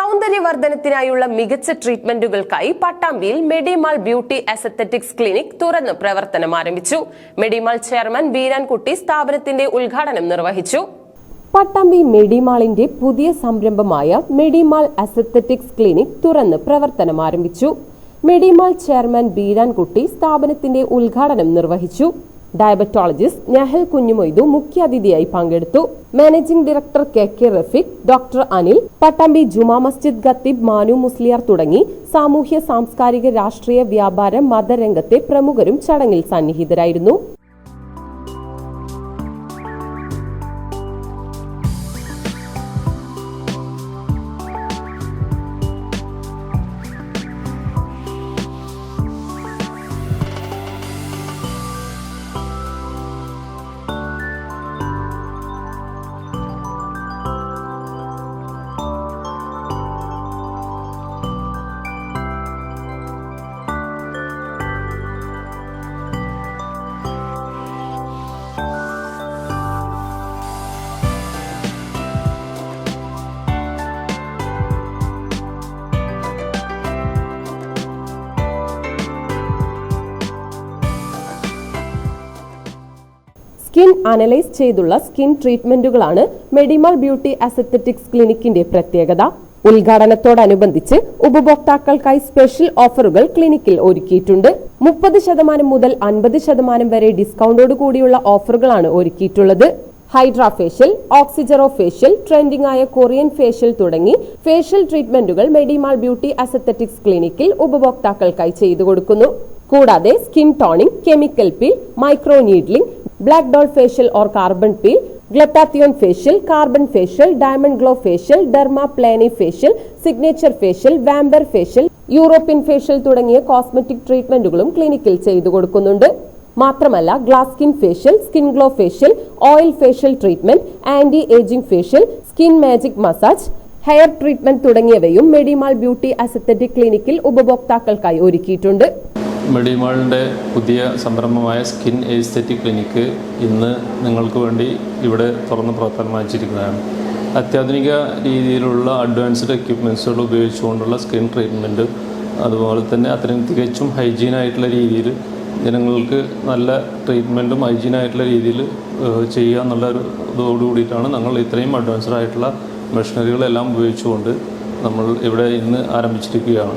സൗന്ദര്യവർദ്ധനത്തിനായുള്ള മികച്ച ട്രീറ്റ്മെന്റുകൾക്കായി പട്ടാമ്പിയിൽ മെഡിമാൾ beauty അസത്തറ്റിക്സ് clinic തുറന്ന് പ്രവർത്തനം ആരംഭിച്ചു. മെഡിമാൾ ചെയർമാൻ ബീരാൻകുട്ടി സ്ഥാപനത്തിന്റെ ഉദ്ഘാടനം നിർവഹിച്ചു. പട്ടാമ്പി മെഡിമാളിന്റെ പുതിയ സംരംഭമായ മെഡിമാൾ അസത്തറ്റിക്സ് ക്ലിനിക് തുറന്ന് പ്രവർത്തനം ആരംഭിച്ചു. മെഡിമാൾ ചെയർമാൻ ബീരാൻകുട്ടി സ്ഥാപനത്തിന്റെ ഉദ്ഘാടനം നിർവഹിച്ചു. ഡയബറ്റോളജിസ്റ്റ് നെഹൽ കുഞ്ഞുമൊയ്തു മുഖ്യാതിഥിയായി പങ്കെടുത്തു. Managing director K K Rafeeq doctor Anil Pattambi Juma Masjid ഖത്തീബ് മാനു മുസ്ലിയാർ തുടങ്ങി സാമൂഹ്യ സാംസ്കാരിക രാഷ്ട്രീയ വ്യാപാര മതരംഗത്തെ പ്രമുഖരും ചടങ്ങിൽ സന്നിഹിതരായിരുന്നു. സ്കിൻ അനലൈസ് ചെയ്തുള്ള സ്കിൻ ട്രീറ്റ്മെന്റുകളാണ് മെഡിമാൾ ബ്യൂട്ടി അസത്തറ്റിക്സ് ക്ലിനിക്കിന്റെ പ്രത്യേകത. ഉദ്ഘാടനത്തോടനുബന്ധിച്ച് ഉപഭോക്താക്കൾക്കായി സ്പെഷ്യൽ ഓഫറുകൾ ക്ലിനിക്കിൽ ഒരുക്കിയിട്ടുണ്ട്. മുപ്പത് ശതമാനം മുതൽ അൻപത് ശതമാനം വരെ ഡിസ്കൗണ്ടോട് കൂടിയുള്ള ഓഫറുകളാണ് ഒരുക്കിയിട്ടുള്ളത്. ഹൈഡ്രാ ഫേഷ്യൽ ഓക്സിജറോ ഫേഷ്യൽ ട്രെൻഡിംഗ് ആയ കൊറിയൻ ഫേഷ്യൽ തുടങ്ങി ഫേഷ്യൽ ട്രീറ്റ്മെന്റുകൾ മെഡിമാൾ ബ്യൂട്ടി അസത്തറ്റിക്സ് ക്ലിനിക്കിൽ ഉപഭോക്താക്കൾക്കായി ചെയ്തു കൊടുക്കുന്നു. കൂടാതെ skin toning chemical peel microneedling black doll facial or carbon peel glutathione facial carbon facial diamond glow facial dermaplaning facial signature facial vampire facial European facial തുടങ്ങിയ cosmetic ട്രീറ്റ്മെന്റുകളും ക്ലിനിക്കിൽ ചെയ്തു കൊടുക്കുന്നുണ്ട്. മാത്രമല്ല glass skin facial skin glow facial oil facial treatment anti ageing facial skin magic massage hair treatment തുടങ്ങിയവയും Medimall beauty അസത്തറ്റിക് ക്ലിനിക്കിൽ ഉപഭോക്താക്കൾക്കായി ഒരുക്കിയിട്ടുണ്ട്. മെഡിമാളിന്റെ പുതിയ സംരംഭമായ സ്കിൻ എസ്തെറ്റിക് ക്ലിനിക്ക് ഇന്ന് നിങ്ങൾക്ക് വേണ്ടി ഇവിടെ തുറന്ന് പ്രവർത്തനം ആരംഭിച്ചിരിക്കുന്നതാണ് അത്യാധുനിക രീതിയിലുള്ള അഡ്വാൻസ്ഡ് എക്യുപ്മെൻസുകൾ ഉപയോഗിച്ചുകൊണ്ടുള്ള സ്കിൻ ട്രീറ്റ്മെന്റ് അതുപോലെ തന്നെ അത്രയും തികച്ചും ഹൈജീൻ ആയിട്ടുള്ള രീതിയിൽ ജനങ്ങൾക്ക് നല്ല ട്രീറ്റ്മെന്റും ഹൈജീനായിട്ടുള്ള രീതിയിൽ ഏഹ്, ചെയ്യുക എന്നുള്ള ഒരു ഇതോടു കൂടിയിട്ടാണ് ഞങ്ങൾ ഇത്രയും അഡ്വാൻസ്ഡ് ആയിട്ടുള്ള മെഷീനറികളെല്ലാം ഉപയോഗിച്ചുകൊണ്ട് നമ്മൾ ഇവിടെ ഇന്ന് ആരംഭിച്ചിരിക്കുകയാണ്.